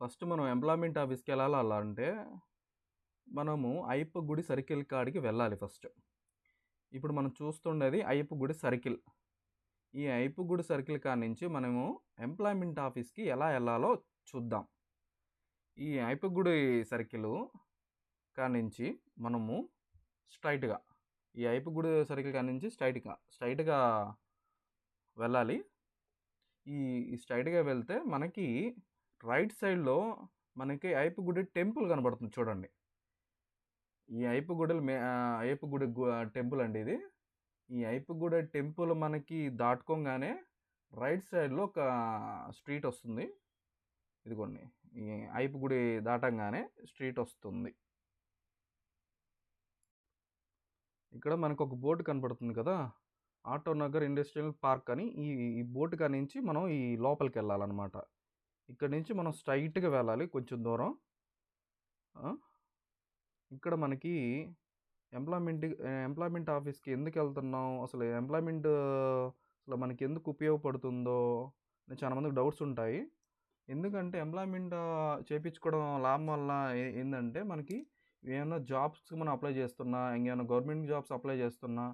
First మనం employment ఆఫీస్కి వెళ్ళాలి అలా అంటే మనము అయ్యప్ప గుడి సర్కిల్ కాడికి వెళ్ళాలి ఫస్ట్. ఇప్పుడు మనం చూస్తుండేది అయ్యప్ప గుడి సర్కిల్. ఈ అయ్యప్ప గుడి సర్కిల్ కాడి నుంచి మనము ఎంప్లాయ్మెంట్ ఆఫీస్కి ఎలా వెళ్ళాలో చూద్దాం. ఈ అయ్యప్ప గుడి సర్కిల్ కాడి నుంచి మనము స్ట్రైట్గా ఈ అయ్యప్ప గుడి సర్కిల్ కాడి నుంచి స్ట్రైట్గా స్ట్రైట్గా వెళ్ళాలి. ఈ ఈ స్ట్రైట్గా వెళ్తే మనకి రైట్ సైడ్లో మనకి అయ్యప్పగుడి టెంపుల్ కనబడుతుంది చూడండి. ఈ అయ్యప్పగుడలు మే అయ్యప్పగుడి టెంపుల్ అండి ఇది. ఈ అయ్యప్పగుడి టెంపుల్ మనకి దాటుకోగానే రైట్ సైడ్లో ఒక స్ట్రీట్ వస్తుంది. ఇదిగోండి. ఈ అయ్యప్పగుడి దాటంగానే స్ట్రీట్ వస్తుంది. ఇక్కడ మనకు ఒక బోర్డు కనబడుతుంది కదా. ఆటో నగర్ ఇండస్ట్రియల్ పార్క్ అని ఈ ఈ బోర్డు కాడి మనం ఈ లోపలికి వెళ్ళాలన్నమాట. ఇక్కడ నుంచి మనం స్ట్రైట్గా వెళ్ళాలి కొంచెం దూరం. ఇక్కడ మనకి ఎంప్లాయ్మెంట్ ఎంప్లాయ్మెంట్ ఆఫీస్కి ఎందుకు వెళ్తున్నాం? అసలు ఎంప్లాయ్మెంట్ అసలు మనకి ఎందుకు ఉపయోగపడుతుందో అని చాలా మందికి డౌట్స్ ఉంటాయి. ఎందుకంటే ఎంప్లాయ్మెంట్ చేయించుకోవడం లాభం వల్ల ఏంటంటే మనకి ఏమైనా జాబ్స్కి మనం అప్లై చేస్తున్నా ఇంకేమైనా గవర్నమెంట్ జాబ్స్ అప్లై చేస్తున్నా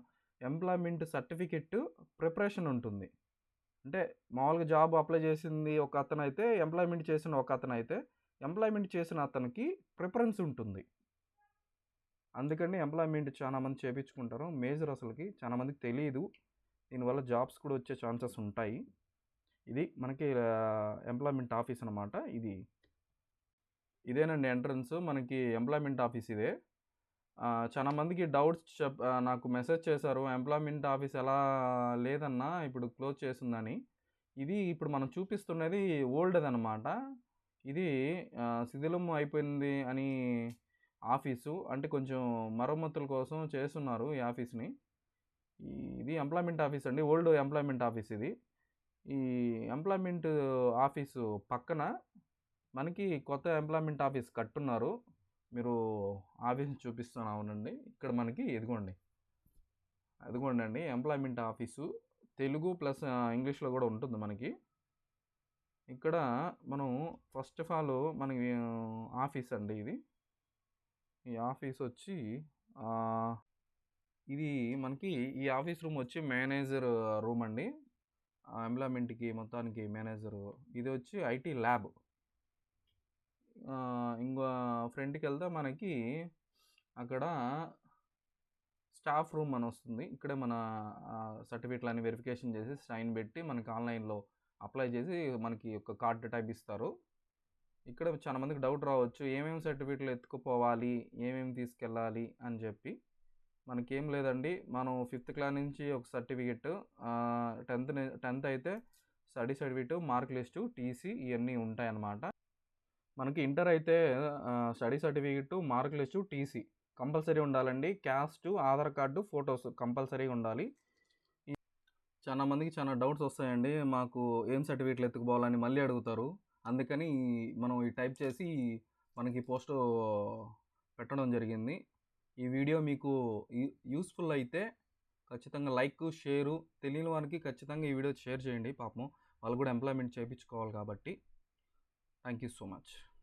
ఎంప్లాయ్మెంట్ సర్టిఫికెట్ ప్రిపరేషన్ ఉంటుంది. అంటే మామూలుగా జాబ్ అప్లై చేసింది ఒక అతను అయితే ఎంప్లాయ్మెంట్ చేసిన ఒక అతను అయితే ఎంప్లాయ్మెంట్ చేసిన అతనికి ప్రిఫరెన్స్ ఉంటుంది. అందుకని ఎంప్లాయ్మెంట్ చాలా మంది చేయించుకుంటారు మేజర్ అసలుకి చాలామందికి తెలియదు దీనివల్ల జాబ్స్ కూడా వచ్చే ఛాన్సెస్ ఉంటాయి. ఇది మనకి ఎంప్లాయ్మెంట్ ఆఫీస్ అనమాట ఇది ఇదేనండి ఎంట్రన్స్. మనకి ఎంప్లాయ్మెంట్ ఆఫీస్ ఇదే. చాలా మందికి డౌట్స్ చెప్ నాకు మెసేజ్ చేశారు ఎంప్లాయ్మెంట్ ఆఫీస్ ఎలా లేదన్నా ఇప్పుడు క్లోజ్ చేసిందని. ఇది ఇప్పుడు మనం చూపిస్తున్నది ఓల్డ్ అనమాట ఇది శిథిలం అయిపోయింది అని ఆఫీసు అంటే కొంచెం మరమ్మతుల కోసం చేస్తున్నారు ఈ ఆఫీస్ని. ఇది ఎంప్లాయ్మెంట్ ఆఫీస్ అండి ఓల్డ్ ఎంప్లాయ్మెంట్ ఆఫీస్ ఇది. ఈ ఎంప్లాయ్మెంట్ ఆఫీసు పక్కన మనకి కొత్త ఎంప్లాయ్మెంట్ ఆఫీస్ కట్టున్నారు. మీరు ఆఫీస్ చూపిస్తాను అవునండి. ఇక్కడ మనకి ఎదిగోండి అదిగోండి అండి. Employment office. తెలుగు ప్లస్ ఇంగ్లీష్లో కూడా ఉంటుంది మనకి. ఇక్కడ మనం ఫస్ట్ ఆఫ్ ఆల్ మనకి ఆఫీస్ అండి ఇది. ఈ ఆఫీస్ వచ్చి ఇది మనకి ఈ ఆఫీస్ రూమ్ వచ్చి మేనేజర్ రూమ్ అండి. ఎంప్లాయ్మెంట్కి మొత్తానికి మేనేజరు. ఇది వచ్చి ఐటీ ల్యాబ్. ఫ్రంట్కి వెళ్తే మనకి అక్కడ స్టాఫ్ రూమ్ అని వస్తుంది. ఇక్కడే మన సర్టిఫికెట్లు అన్ని వెరిఫికేషన్ చేసి సైన్ పెట్టి మనకి ఆన్లైన్లో అప్లై చేసి మనకి ఒక కార్డు టైప్ ఇస్తారు. ఇక్కడ చాలా మందికి డౌట్ రావచ్చు. ఏమేమి సర్టిఫికెట్లు ఎత్తుకుపోవాలి? ఏమేమి తీసుకెళ్ళాలి? అని చెప్పి. మనకేం లేదండి. మనం ఫిఫ్త్ క్లాస్ నుంచి ఒక సర్టిఫికెట్ టెన్త్ టెన్త్ అయితే study certificate mark list TC ఇవన్నీ ఉంటాయన్నమాట. మనకి ఇంటర్ అయితే study certificate mark list TC compulsory ఉండాలండి. Caste Aadhaar card photos compulsory ఉండాలి. చాలా మందికి చాలా డౌట్స్ వస్తాయండి. మాకు ఏం సర్టిఫికెట్లు ఎత్తుకుపోవాలని మళ్ళీ అడుగుతారు. అందుకని మనం ఈ టైప్ చేసి మనకి పోస్ట్ పెట్టడం జరిగింది. ఈ వీడియో మీకు యూస్ఫుల్ అయితే ఖచ్చితంగా లైక్ షేరు తెలియని వారికి ఖచ్చితంగా ఈ వీడియో షేర్ చేయండి. పాపం వాళ్ళు కూడా ఎంప్లాయ్మెంట్ చేయించుకోవాలి కాబట్టి. Thank you so much.